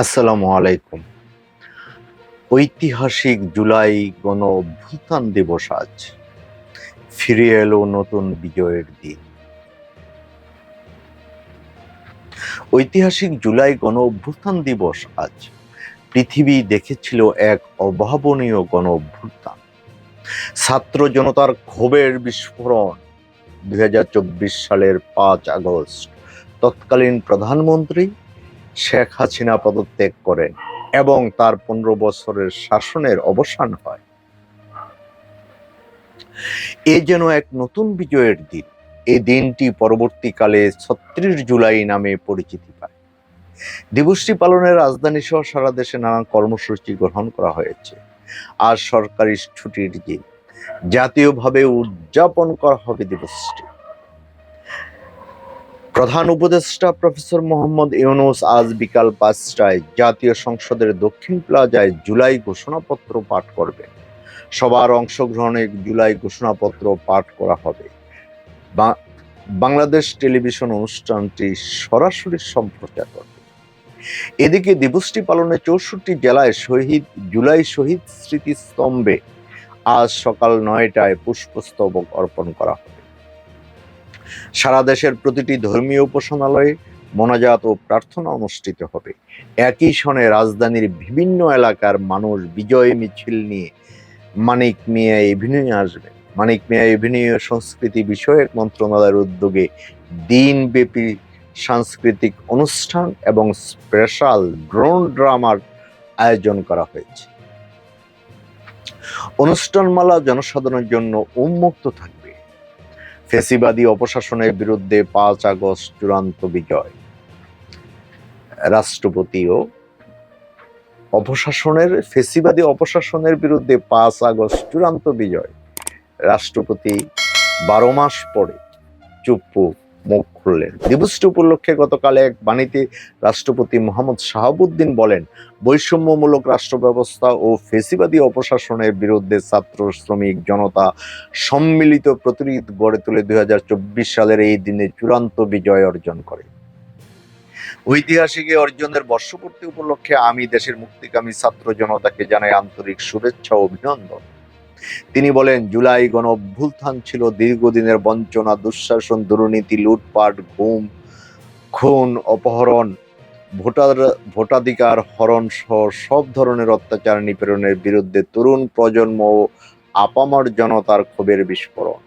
আসসালামু আলাইকুম। ঐতিহাসিক জুলাই গণ অভ্যুত্থান দিবস আজ। ফিরে এলো নতুন বিজয়ের দিন। ঐতিহাসিক জুলাই গণ অভ্যুত্থান দিবস আজ। পৃথিবী দেখেছিল এক অভাবনীয় গণ অভ্যুত্থান। ছাত্র জনতার ক্ষোভের বিস্ফোরণ। দুই হাজার চব্বিশ সালের পাঁচ আগস্ট তৎকালীন প্রধানমন্ত্রী শেখ হাসিনা পদত্যাগ করেন এবং তার পনেরো বছরের শাসনের অবসান হয়। এ যেন এক নতুন বিজয়ের দিন। এই দিনটি পরবর্তীকালে ছত্রিশ জুলাই নামে পরিচিতি পায়। দিবসটি পালনের রাজধানী সহ সারা দেশে নানান কর্মসূচি গ্রহণ করা হয়েছে। আর সরকারি ছুটির দিন। জাতীয়ভাবে উদযাপন করা হবে দিবসটি। প্রধান উপদেষ্টা প্রফেসর মোহাম্মদ ইউনুস আজ বিকাল পাঁচটায় জাতীয় সংসদের দক্ষিণ প্লাজায় জুলাই ঘোষণাপত্র পাঠ করবেন। সবার অংশগ্রহণে জুলাই ঘোষণাপত্র পাঠ করা হবে। বাংলাদেশ টেলিভিশন অনুষ্ঠানটি সরাসরি সম্প্রচার করবে। এদিকে দিবসটি পালনে চৌষট্টি জেলায় শহীদ, জুলাই শহীদ স্মৃতিস্তম্ভে আজ সকাল নয়টায় পুষ্পস্তবক অর্পণ করা হবে। সারা দেশের প্রতিটি ধর্মীয় উপাসনালয়ে মোনাজাত ও প্রার্থনা অনুষ্ঠিত হবে। একই সনে রাজধানীর বিভিন্ন এলাকার মানুষ বিজয় মিছিল নিয়ে মানিক মিয়া এভিনিউ আসবে। মানিক মিয়া এভিনিউ সংস্কৃতি বিষয়ক মন্ত্রণালয়ের উদ্যোগে দিনব্যাপী সাংস্কৃতিক অনুষ্ঠান এবং স্পেশাল ড্রোন ড্রামার আয়োজন করা হয়েছে। অনুষ্ঠানমালা জনসাধারণের জন্য উন্মুক্ত থাকবে। ফেসিবাদী অপশাসনের বিরুদ্ধে পাঁচ আগস্ট চূড়ান্ত বিজয়। রাষ্ট্রপতিও অপশাসনের, ফেসিবাদী অপশাসনের বিরুদ্ধে পাঁচ আগস্ট চূড়ান্ত বিজয়। রাষ্ট্রপতি বারো মাস পরে চুপ্পু মুখ খুললেন। দিবসটি উপলক্ষে গতকাল এক বাণীতে রাষ্ট্রপতি মোহাম্মদ শাহাবুদ্দিন বলেন, বৈষম্যমূলক রাষ্ট্র ব্যবস্থা ও ফেসিবাদী অপশাসনের বিরুদ্ধে ছাত্র, শ্রমিক, জনতা সম্মিলিত প্রতিরোধ গড়ে তুলে দুই হাজার চব্বিশ সালের এই দিনে চূড়ান্ত বিজয় অর্জন করে। ঐতিহাসিক এই অর্জনের বর্ষপূর্তি উপলক্ষে আমি দেশের মুক্তিকামী ছাত্র জনতাকে জানাই আন্তরিক শুভেচ্ছা ও অভিনন্দন। তিনি বলেন, জুলাই গণ অভ্যুত্থান ছিল দীর্ঘদিনের বঞ্চনা, দুঃশাসন, দুর্নীতি, লুটপাট ঘুম খুন, অপহরণ, ভোটার, ভোটাধিকার, হরণ সহ সব ধরনের অত্যাচার নিপীড়নের বিরুদ্ধে তরুণ প্রজন্ম ও আপামর জনতার ক্ষোভের বিস্ফোরণ।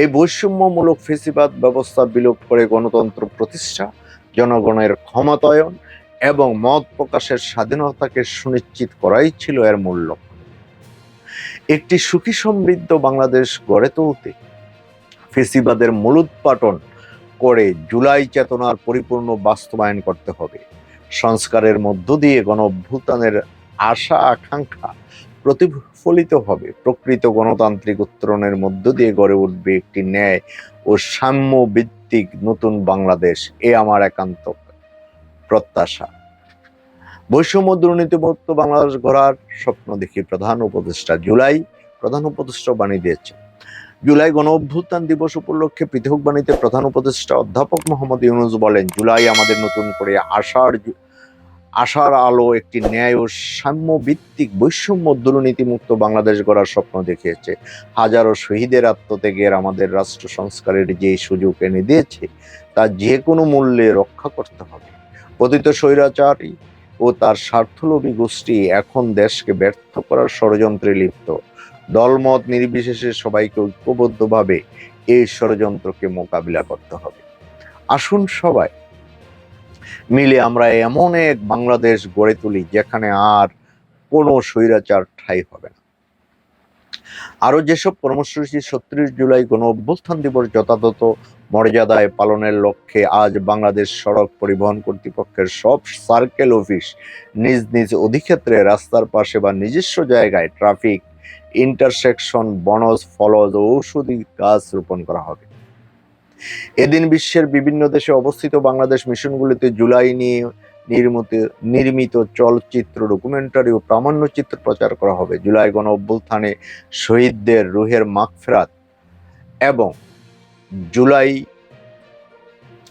এই বৈষম্যমূলক ফেসিবাদ ব্যবস্থা বিলোপ করে গণতন্ত্র প্রতিষ্ঠা, জনগণের ক্ষমতায়ন এবং মত প্রকাশের স্বাধীনতাকে সুনিশ্চিত করাই ছিল এর মূল লক্ষ্য। একটি সুখী সমৃদ্ধ বাংলাদেশ গড়ে তুলতে ফেসিবাদের মূলোৎপাটন করে জুলাই চেতনার পরিপূর্ণ বাস্তবায়ন করতে হবে। সংস্কারের মধ্য দিয়ে গণ আশা, আকাঙ্ক্ষা প্রতিফলিত হবে। প্রকৃত গণতান্ত্রিক উত্তরণের মধ্য দিয়ে গড়ে উঠবে একটি ন্যায় ও সাম্য ভিত্তিক নতুন বাংলাদেশ। এ আমার একান্ত প্রত্যাশা। বৈষম্য দুর্নীতিমুক্ত বাংলাদেশ গড়ার স্বপ্ন দেখি প্রধান উপদেষ্টা জুলাই, প্রধান উপদেষ্টা বাণী দিয়েছে জুলাই গণ অভ্যুত্থান দিবস উপলক্ষে পৃথক বাণীতে প্রধান উপদেষ্টা অধ্যাপক মোহাম্মদ ইউনুস বলেন, জুলাই আমাদের নতুন করে আশার আশার আলো একটি ন্যায় ও সাম্য ভিত্তিক বৈষম্য দুর্নীতিমুক্ত বাংলাদেশ গড়ার স্বপ্ন দেখিয়েছে। হাজারো শহীদের আত্মত্যাগের আমাদের রাষ্ট্র সংস্কারের যে সুযোগ এনে দিয়েছে, তা যে কোনো মূল্যে রক্ষা করতে হবে। পতিত স্বৈরাচারী ও তার স্বার্থলোভী গোষ্ঠী এখন দেশকে ব্যর্থ করার ষড়যন্ত্রে লিপ্ত। দলমত নির্বিশেষে সবাইকে ঐক্যবদ্ধভাবে এই ষড়যন্ত্রকে মোকাবিলা করতে হবে। আসুন সবাই মিলে আমরা এমন এক বাংলাদেশ গড়ে তুলি যেখানে আর কোনো স্বৈরাচার ঠাঁই হবে না। আরও যেসব কর্মসূচি ছত্রিশ জুলাই গণ অভ্যুত্থান দিবস যথাযথ মর্যাদায় পালনের লক্ষ্যে আজ বাংলাদেশ সড়ক পরিবহন কর্তৃপক্ষের সব সার্কেল অফিস নিজ নিজ অধিক্ষেত্রে রাস্তার পাশে বা নিজস্ব জায়গায় ট্রাফিক, ইন্টারসেকশন, বনজ ফলজ ও ঔষধি গাছ রোপণ করা হবে। এদিন বিশ্বের বিভিন্ন দেশে অবস্থিত বাংলাদেশ মিশনগুলিতে জুলাই নিয়ে নির্মিত নির্মিত চলচ্চিত্র, ডকুমেন্টারি ও প্রামাণ্যচিত্র প্রচার করা হবে। জুলাই গণ অভ্যুত্থানে শহীদদের রুহের মাগফেরাত এবং জুলাই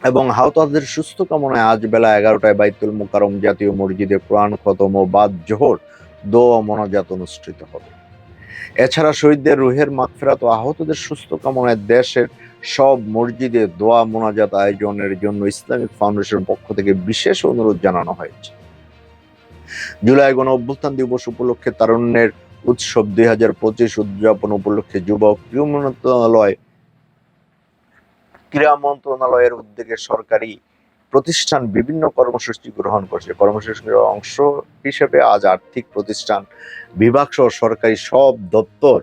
এবং হাওতাদের সুস্থ কামনায় আজ বেলা এগারোটায় বাইতুল মুকারম জাতীয় মসজিদে প্রাণ খতম ও বাদ জোহর দোয়া মনাজাত অনুষ্ঠিত হবে। এছাড়া শহীদদের রুহের মাগফিরাত ও আহতদের সুস্থ কামনায় দেশের সব মসজিদে দোয়া মোনাজাত আয়োজনের জন্য ইসলামিক ফাউন্ডেশনের পক্ষ থেকে বিশেষ অনুরোধ জানানো হয়েছে। জুলাই গণ অভ্যুত্থান দিবস উপলক্ষে তারুণ্যের উৎসব দুই হাজার পঁচিশ উদযাপন উপলক্ষে যুবক ক্রীড়া মন্ত্রণালয় ক্রীড়া মন্ত্রণালয়ের উদ্যোগে সরকারি প্রতিষ্ঠান বিভিন্ন কর্মসূচি গ্রহণ করছে। কর্মসূচির অংশ হিসেবে আজ আর্থিক প্রতিষ্ঠান, বিভাগ সহ সরকারি সব দপ্তর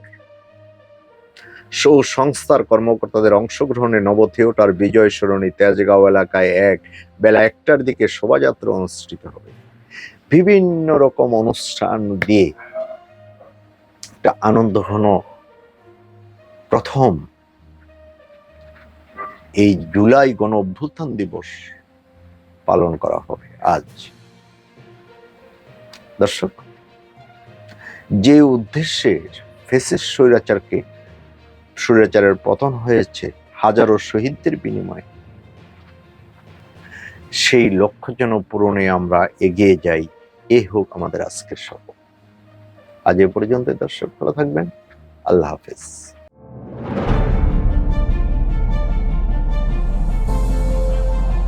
সংস্থার কর্মকর্তাদের অংশগ্রহণে নব থিয়েটার বিজয় সরণী তেজগাঁও এলাকায় এক বেলা একটার দিকে শোভাযাত্রা অনুষ্ঠিত হবে। বিভিন্ন রকম অনুষ্ঠান দিয়ে একটা আনন্দ ঘন প্রথম এই জুলাই গণ অভ্যুত্থান দিবস পালন করা হবে আজ। দর্শক, যে উদ্দেশ্যে ফেসিস স্বৈরাচারকে, স্বৈরাচারের পতন হয়েছে হাজারো শহীদদের বিনিময়ে, সেই লক্ষ্য যেন পূরণে আমরা এগিয়ে যাই, এ হোক আমাদের আজকের শপথ আজ এ পর্যন্ত দর্শক, ভালো থাকবেন। আল্লাহ হাফেজ।